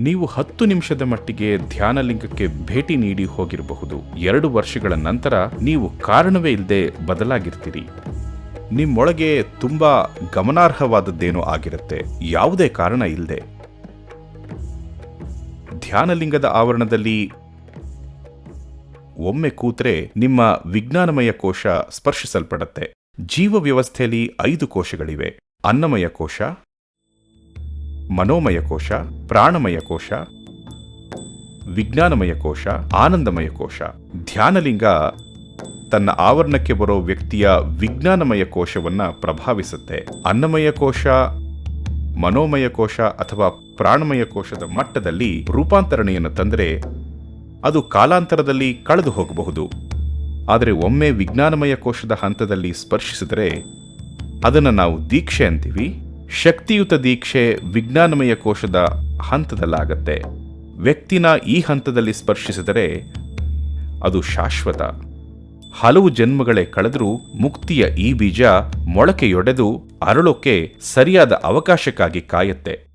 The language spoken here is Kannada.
ನೀವು ಹತ್ತು ನಿಮಿಷದ ಮಟ್ಟಿಗೆ ಧ್ಯಾನಲಿಂಗಕ್ಕೆ ಭೇಟಿ ನೀಡಿ ಹೋಗಿರಬಹುದು. ಎರಡು ವರ್ಷಗಳ ನಂತರ ನೀವು ಕಾರಣವೇ ಇಲ್ಲದೆ ಬದಲಾಗಿರ್ತೀರಿ. ನಿಮ್ಮೊಳಗೆ ತುಂಬಾ ಗಮನಾರ್ಹವಾದದ್ದೇನೋ ಆಗಿರುತ್ತೆ. ಯಾವುದೇ ಕಾರಣ ಇಲ್ಲದೆ. ಧ್ಯಾನಲಿಂಗದ ಆವರಣದಲ್ಲಿ ಒಮ್ಮೆ ಕೂತ್ರೆ ನಿಮ್ಮ ವಿಜ್ಞಾನಮಯ ಕೋಶ ಸ್ಪರ್ಶಿಸಲ್ಪಡತ್ತೆ. ಜೀವ ವ್ಯವಸ್ಥೆಯಲ್ಲಿ ಐದು ಕೋಶಗಳಿವೆ. ಅನ್ನಮಯ ಕೋಶ ಮನೋಮಯ ಕೋಶ ಪ್ರಾಣಮಯ ಕೋಶ ವಿಜ್ಞಾನಮಯ ಕೋಶ ಆನಂದಮಯ ಕೋಶ ಧ್ಯಾನಲಿಂಗ ತನ್ನ ಆವರಣಕ್ಕೆ ಬರೋ ವ್ಯಕ್ತಿಯ ವಿಜ್ಞಾನಮಯ ಕೋಶವನ್ನ ಪ್ರಭಾವಿಸುತ್ತೆ. ಅನ್ನಮಯ ಕೋಶ ಮನೋಮಯ ಕೋಶ ಅಥವಾ ಪ್ರಾಣಮಯ ಕೋಶದ ಮಟ್ಟದಲ್ಲಿ ರೂಪಾಂತರಣೆಯನ್ನು ತಂದರೆ ಅದು ಕಾಲಾಂತರದಲ್ಲಿ ಕಳೆದು ಹೋಗಬಹುದು. ಆದರೆ ಒಮ್ಮೆ ವಿಜ್ಞಾನಮಯ ಕೋಶದ ಹಂತದಲ್ಲಿ ಸ್ಪರ್ಶಿಸಿದರೆ ಅದನ್ನು ನಾವು ದೀಕ್ಷೆ ಅಂತೀವಿ. ಶಕ್ತಿಯುತ ದೀಕ್ಷೆ ವಿಜ್ಞಾನಮಯ ಕೋಶದ ಹಂತದಲ್ಲಾಗತ್ತೆ. ವ್ಯಕ್ತಿನ ಈ ಹಂತದಲ್ಲಿ ಸ್ಪರ್ಶಿಸಿದರೆ ಅದು ಶಾಶ್ವತ. ಹಲವು ಜನ್ಮಗಳೇ ಕಳೆದರೂ ಮುಕ್ತಿಯ ಈ ಬೀಜ ಮೊಳಕೆಯೊಡೆದು ಅರಳೋಕೆ ಸರಿಯಾದ ಅವಕಾಶಕ್ಕಾಗಿ ಕಾಯತ್ತೆ.